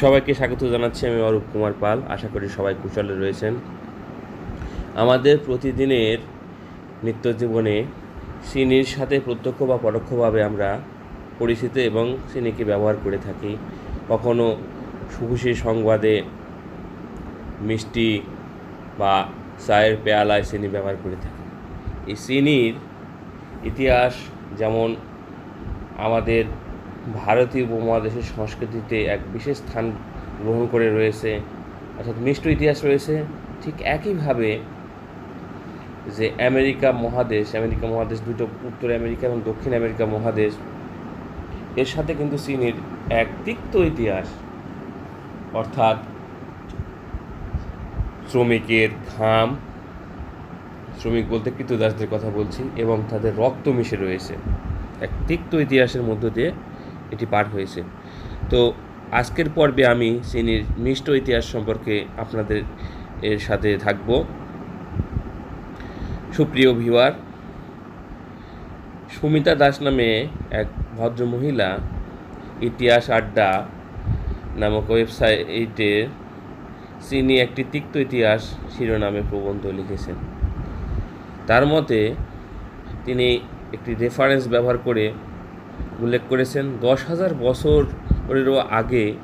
সবাইকে স্বাগত জানাচ্ছি আমি অরূপ কুমার পাল। আশা করি সবাই কুশলে রয়েছেন। আমাদের প্রতিদিনের নিত্য জীবনে চিনির সাথে প্রত্যক্ষ বা পরোক্ষভাবে আমরা পরিচিত এবং চিনিকে ব্যবহার করে থাকি। কখনো সুখুশি সংবাদে মিষ্টি বা চায়ের পেয়ালায় চিনি ব্যবহার করে থাকি। এই চিনির ইতিহাস যেমন আমাদের ভারতীয় উপমহাদেশের সংস্কৃতিতে এক বিশেষ স্থান গ্রহণ করে রয়েছে। অর্থাৎ মিষ্ট ইতিহাস রয়েছে। ঠিক একইভাবে যে আমেরিকা মহাদেশ আমেরিকা মহাদেশ দুটো উত্তর আমেরিকা এবং দক্ষিণ আমেরিকা মহাদেশ, এর সাথে কিন্তু চীনের এক তিক্ত ইতিহাস। অর্থাৎ শ্রমিকের ঘাম, শ্রমিক বলতে কৃতদাসদের কথা বলছি, এবং তাদের রক্ত মিশে রয়েছে। এক তিক্ত ইতিহাসের মধ্য দিয়ে এটি পার হয়েছে। তো আজকের পর্বে আমি চীনের মিষ্ট ইতিহাস সম্পর্কে আপনাদের এর সাথে থাকব। সুপ্রিয় ভিওয়ার সুমিতা দাস নামে এক ভদ্র মহিলা ইতিহাস আড্ডা নামক ওয়েবসাইটে চীনি একটি তিক্ত ইতিহাস শিরোনামে প্রবন্ধ লিখেছেন। তার মতে তিনি একটি রেফারেন্স ব্যবহার করে উল্লেখ করেছেন, দশ হাজার বছরেরও আগে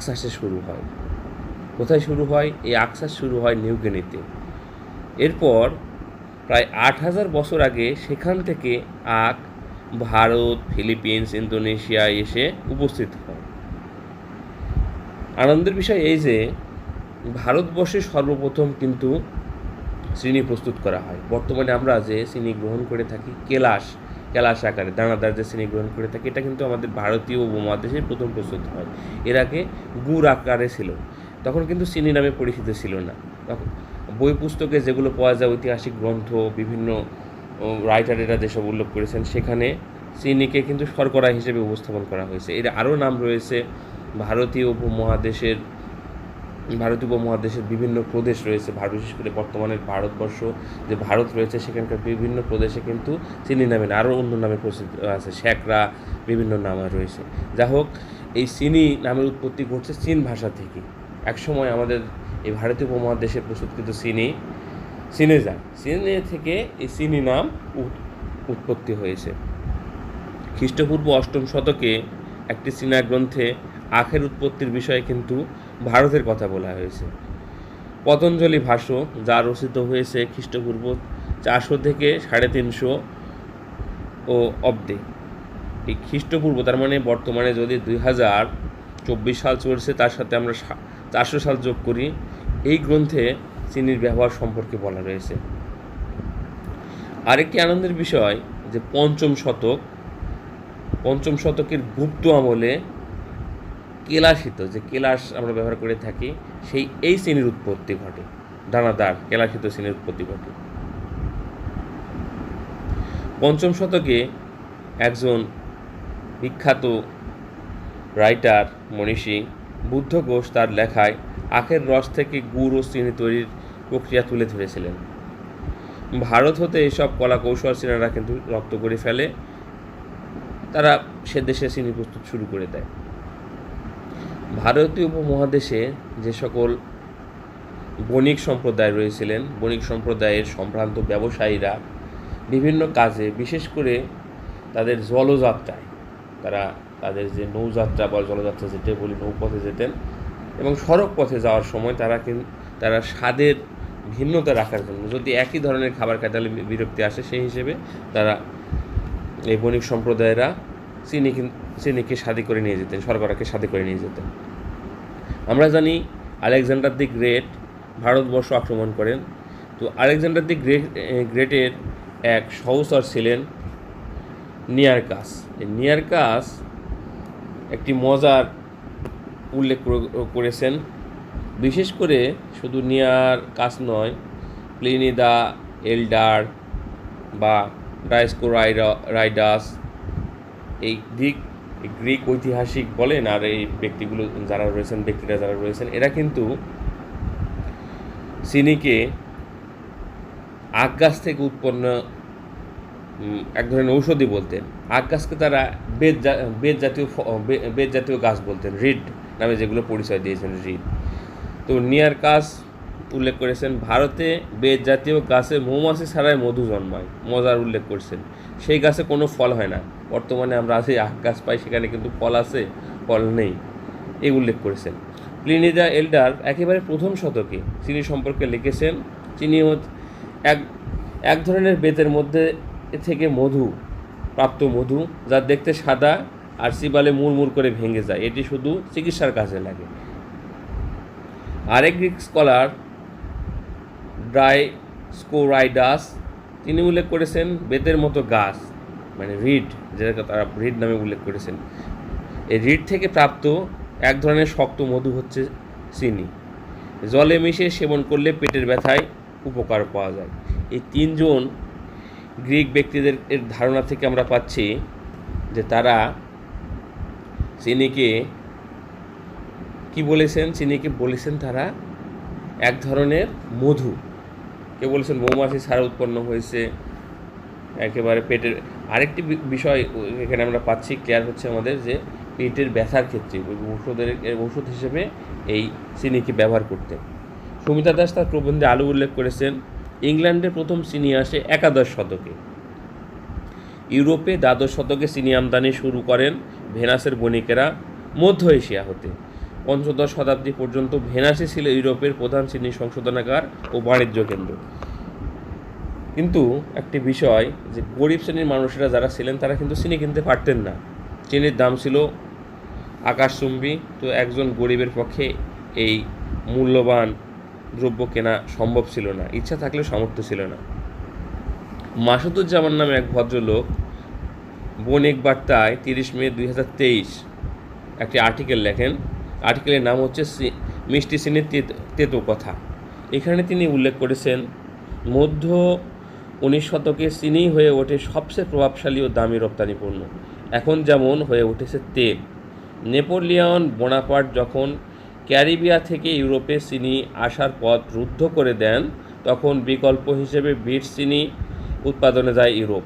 চাষে শুরু হয়। কোথায় শুরু হয়? এই চাষ শুরু হয় নিউগিনিতে এরপর প্রায় আট হাজার বছর আগে সেখান থেকে আখ ভারত, ফিলিপিন্স ইন্দোনেশিয়ায় এসে উপস্থিত হয়। আনন্দের বিষয় এই যে, ভারতবর্ষে সর্বপ্রথম কিন্তু চিনি প্রস্তুত করা হয়। বর্তমানে আমরা যে চিনি গ্রহণ করে থাকি, কেলাস কেলাস আকারে, দানাদার যে শ্রেণি গ্রহণ করে থাকে, এটা কিন্তু আমাদের ভারতীয় উপমহাদেশে প্রথম প্রস্তুত হয়। এর আগে গুড় আকারে ছিল, তখন কিন্তু চিনি নামে পরিচিত ছিল না। তখন বই পুস্তকে যেগুলো পাওয়া যায়, ঐতিহাসিক গ্রন্থ, বিভিন্ন রাইটারেরা যেসব উল্লেখ করেছেন, সেখানে চিনিকে কিন্তু শর্করা হিসেবে উপস্থাপন করা হয়েছে। এর আরও নাম রয়েছে ভারতীয় উপমহাদেশের ভারতীয় উপমহাদেশের বিভিন্ন প্রদেশ রয়েছে। ভারত বিশেষ করে বর্তমানে ভারতবর্ষ যে ভারত রয়েছে, সেখানকার বিভিন্ন প্রদেশে কিন্তু চিনি নামে আরও অন্য নামে প্রসিদ্ধ আছে শ্যাকরা বিভিন্ন নামে রয়েছে। যা হোক, এই চিনি নামের উৎপত্তি ঘটছে চীন ভাষা থেকে। একসময় আমাদের এই ভারতীয় উপমহাদেশে প্রস্তুতকৃত চিনি চীনে যায় চীনে থেকে এই চিনি নাম উৎপত্তি হয়েছে। খ্রিস্টপূর্ব অষ্টম শতকে একটি চীনা গ্রন্থে আখের উৎপত্তির বিষয়ে কিন্তু ভারতের কথা বলা হয়েছে। পতঞ্জলি ভাষ্য যা রচিত হয়েছে খ্রিস্টপূর্ব চারশো থেকে সাড়ে তিনশো ও অব্দে। এই খ্রিস্টপূর্ব, তার মানে বর্তমানে যদি দুই হাজার চব্বিশ সাল চলছে, তার সাথে আমরা চারশো সাল যোগ করি, এই গ্রন্থে চিনির ব্যবহার সম্পর্কে বলা রয়েছে। আরেকটি আনন্দের বিষয় যে পঞ্চম শতক, পঞ্চম শতকের গুপ্ত আমলে কেলাসিত, যে কেলাস আমরা ব্যবহার করে থাকি, সেই এই শ্রেণির উৎপত্তি ঘটে। দানাদার, কেলাসিত শ্রেণির উৎপত্তি ঘটে। পঞ্চম শতকে একজন বিখ্যাত রাইটার, মনীষী বুদ্ধ ঘোষ তার লেখায় আখের রস থেকে গুড় ও চিনি তৈরির প্রক্রিয়া তুলে ধরেছিলেন। ভারত হতে এইসব কলা কৌশল চীনারা কিন্তু রপ্ত করে ফেলে। তারা সে দেশে চিনি প্রস্তুত শুরু করে দেয়। ভারতীয় উপমহাদেশে যে সকল বণিক সম্প্রদায় রয়েছিলেন, বণিক সম্প্রদায়ের সম্ভ্রান্ত ব্যবসায়ীরা বিভিন্ন কাজে, বিশেষ করে তাদের জলযাত্রায়, তারা তাদের যে নৌযাত্রা বা জলযাত্রা যেতে বলি, নৌপথে যেতেন এবং সড়ক পথে যাওয়ার সময় তারা কিন্তু তারা স্বাদের ভিন্নতা রাখার জন্য, যদি একই ধরনের খাবার খায় তাহলে বিরক্তি আসে। সেই হিসেবে তারা এই বণিক সম্প্রদায়েরা চিনি চিনিকে স্বাদী করে নিয়ে যেতেন শর্করাকে স্বাদী করে নিয়ে যেতেন। আমরা জানি আলেকজান্ডার দি গ্রেট ভারতবর্ষ আক্রমণ করেন। তো আলেকজান্ডার দি গ্রেট গ্রেটের এক সহচর ছিলেন নিয়ারকাস। নিয়ারকাস একটি মজার উল্লেখ করেছেন। বিশেষ করে শুধু নিয়ার কাজ নয় প্লিনি দা এল্ডার বা ডাইস্কো রাইডাস, এই দিক গ্রিক ঐতিহাসিক বলেন আর এই ব্যক্তিগুলো যারা রয়েছেন, ব্যক্তিরা যারা রয়েছেন, এরা কিন্তু চিনিকে আখ গাছ থেকে উৎপন্ন এক ধরনের ঔষধি বলতেন। আখ গাছকে তারা বেদ বেদ জাতীয় বেদ জাতীয় গাছ বলতেন, রিড নামে যেগুলো পরিচয় দিয়েছেন, রিড। তো নিয়ার কাজ উল্লেখ করেছেন, ভারতে বেদ জাতীয় গাছে মৌমাছি ছাড়াই মধু জন্মায়। মজার উল্লেখ করছেন। সেই গাছে কোনো ফল হয় না। বর্তমানে আমরা যে আখ গাছ পাই, সেখানে কিন্তু ফল আছে, ফল নেই এই উল্লেখ করেছেন। প্লিনি দ্য এল্ডার একেবারে প্রথম শতকে চিনি সম্পর্কে লিখেছেন, চিনি এক এক ধরনের বেতের মধ্যে থেকে মধু, প্রাপ্ত মধু, যা দেখতে সাদা আর সিবালে মুড়মুড় করে ভেঙে যায়। এটি শুধু চিকিৎসার কাজে লাগে। আরেক গ্রিক স্কলার ড্রাই স্কোরাইডাস, তিনি উল্লেখ করেছেন বেতের মতো গাছ মানে রিড, যেটাকে তারা রিড নামে উল্লেখ করেছেন। এই রিড থেকে প্রাপ্ত এক ধরনের শক্ত মধু হচ্ছে চিনি। জলে মিশিয়ে সেবন করলে পেটের ব্যথায় উপকার পাওয়া যায়। এই তিনজন গ্রিক ব্যক্তিদের এর ধারণা থেকে আমরা পাচ্ছি যে তারা চিনিকে কি বলেছেন? চিনিকে বলেছেন তারা এক ধরনের মধু। কে বলেছেন মৌমাছি ছাড়া উৎপন্ন হয়েছে, একেবারে পেটের, আরেকটি বিষয় এখানে আমরা পাচ্ছি ক্লিয়ার হচ্ছে আমাদের যে পেটের ব্যথার ক্ষেত্রে ওষুধের এর ওষুধ হিসেবে এই চিনিকে ব্যবহার করতেন সুমিতা দাস তার প্রবন্ধে আলো উল্লেখ করেছেন ইংল্যান্ডের প্রথম চিনি আসে একাদশ শতকে। ইউরোপে দ্বাদশ শতকে চিনি আমদানি শুরু করেন ভেনাসের বণিকেরা মধ্য এশিয়া হতে। পঞ্চদশ শতাব্দী পর্যন্ত ভেনাসই ছিল ইউরোপের প্রধান চিনি সংশোধনাগার ও বাণিজ্য কেন্দ্র। কিন্তু একটি বিষয় যে গরিব শ্রেণির মানুষেরা যারা ছিলেন, তারা কিন্তু চিনি কিনতে পারতেন না। চিনির দাম ছিল আকাশচুম্বী। তো একজন গরিবের পক্ষে এই মূল্যবান দ্রব্য কেনা সম্ভব ছিল না। ইচ্ছা থাকলেও সামর্থ্য ছিল না। মাসুদুজ্জামান নামে এক ভদ্রলোক বণিক বার্তায় তিরিশ মে দুই হাজার তেইশ একটি আর্টিকেল লেখেন আর্টিকেলের নাম হচ্ছে মিষ্টি চিনির তেত- কথা। এখানে তিনি উল্লেখ করেছেন, মধ্য উনিশ শতকে চিনি হয়ে ওঠে সবচেয়ে প্রভাবশালী ও দামি রপ্তানি পণ্য। এখন যেমন হয়ে উঠেছে তেল। নেপোলিয়ন বোনাপার্ট যখন ক্যারিবিয়া থেকে ইউরোপে চিনি আসার পথ রুদ্ধ করে দেন, তখন বিকল্প হিসেবে বিট চিনি উৎপাদনে যায় ইউরোপ।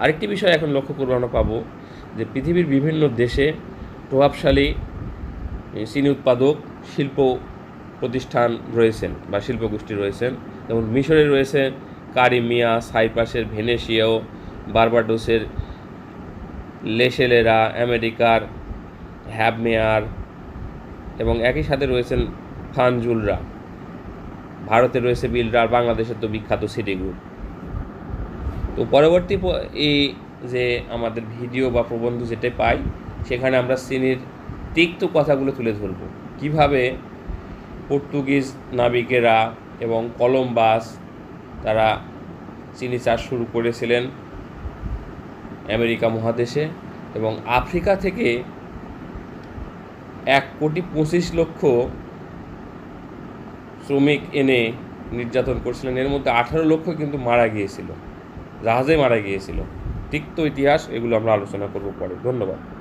আরেকটি বিষয় এখন লক্ষ্য করব আমরা পাবো যে পৃথিবীর বিভিন্ন দেশে প্রভাবশালী চিনি উৎপাদক, শিল্প প্রতিষ্ঠান রয়েছেন বা শিল্পগোষ্ঠী রয়েছেন। যেমন মিশরে রয়েছে কারিমিয়া সাইপ্রাসের ভেনেশিয়াও, বার্বাডোসের লেশেলেরা, আমেরিকার হ্যাবমেয়ার এবং একই সাথে রয়েছেন ফানজুলরা। ভারতে রয়েছে বিলরা, আর বাংলাদেশের তো বিখ্যাত সিটি গ্রুপ তো পরবর্তী এই যে আমাদের ভিডিও বা প্রবন্ধ যেটা পাই সেখানে আমরা চিনির তিক্ত কথাগুলো তুলে ধরব। কীভাবে পর্তুগিজ নাবিকেরা এবং কলম্বাস তারা চিনি চাষ শুরু করেছিলেন আমেরিকা মহাদেশে এবং আফ্রিকা থেকে এক কোটি পঁচিশ লক্ষ শ্রমিক এনে নির্যাতন করছিলেন। এর মধ্যে আঠারো লক্ষ কিন্তু মারা গিয়েছিল, জাহাজে মারা গিয়েছিল। তিক্ত ইতিহাস, এগুলো আমরা আলোচনা করব পরে। ধন্যবাদ।